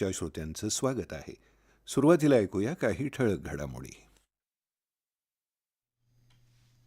च्या श्रोत्यांचं स्वागत आहे. सुरुवातीला ऐकूया काही ठळक घडामोडी.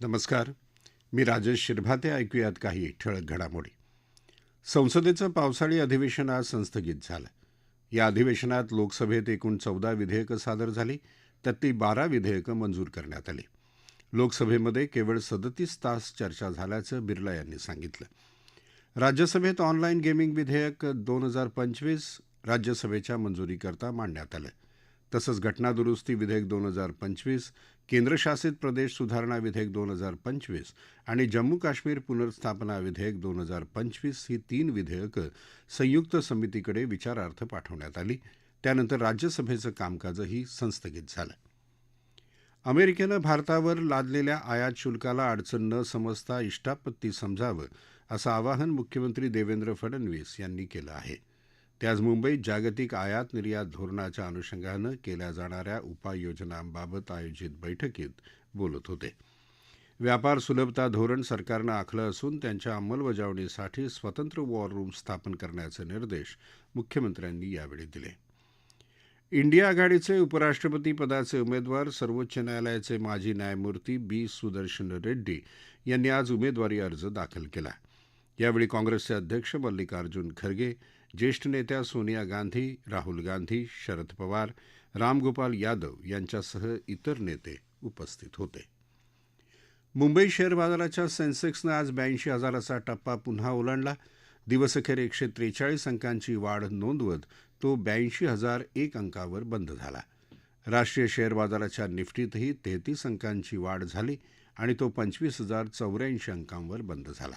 नमस्कार. मी राजेश शिरभाते ऐकूयात काही ठळक घडामोडी. संसदेचं पावसाळी अधिवेशन आज संस्थगित झालं. या अधिवेशनात लोकसभेत एकूण चौदा विधेयकं सादर झाली त्यातली बारा विधेयकं मंजूर करण्यात आली. लोकसभेमध्ये केवळ सदतीस तास चर्चा झाल्याचं बिर्ला यांनी सांगितलं. राज्यसभेत ऑनलाईन गेमिंग विधेयक दोन हजार पंचवीस राज्यसभेच्या मंजुरीकरता मांडण्यात आलं. तसंच घटनादुरुस्ती विधेयक दोन हजार पंचवीस केंद्रशासित प्रदेश सुधारणा विधेयक दोन हजार पंचवीस आणि जम्मू काश्मीर पुनर्स्थापना विधेयक दोन हजार पंचवीस ही तीन विधेयकं संयुक्त समितीकडे विचारार्थ पाठवण्यात आली. त्यानंतर राज्यसभेचं कामकाजही संस्थगित झालं. अमेरिकेनं भारतावर लादलेल्या आयात शुल्काला अडचण न समजता इष्टापत्ती समजावं असं आवाहन मुख्यमंत्री देवेंद्र फडणवीस यांनी केलं आहे. ते आज मुंबईत जागतिक आयात निर्यात धोरणाच्या अनुषंगानं केल्या जाणाऱ्या उपाययोजनांबाबत आयोजित बैठकीत बोलत होते. व्यापार सुलभता धोरण सरकारनं आखलं असून त्यांच्या अंमलबजावणीसाठी स्वतंत्र वॉर रूम स्थापन करण्याचे निर्देश मुख्यमंत्र्यांनी यावेळी दिले. इंडिया आघाडीचे उपराष्ट्रपती पदाचे उमेदवार सर्वोच्च न्यायालयाचे माजी न्यायमूर्ती बी. सुदर्शन रेड्डी यांनी आज उमेदवारी अर्ज दाखल केला. यावेळी काँग्रेसचे अध्यक्ष मल्लिकार्जुन खरगे ज्येष्ठ नेत्या सोनिया गांधी राहुल गांधी शरद पवार रामगोपाल यादव यांच्यासह इतर नेते उपस्थित होते. मुंबई शेअर बाजाराच्या सेन्सेक्सनं आज ब्याऐंशी हजाराचा टप्पा पुन्हा ओलांडला. दिवसअखेर एकशे त्रेचाळीस अंकांची वाढ नोंदवत तो ब्याऐंशी हजार एक अंकावर बंद झाला. राष्ट्रीय शेअर बाजाराच्या निफ्टीतही तेहतीस अंकांची वाढ झाली आणि तो पंचवीस हजार चौऱ्याऐंशी अंकांवर बंद झाला.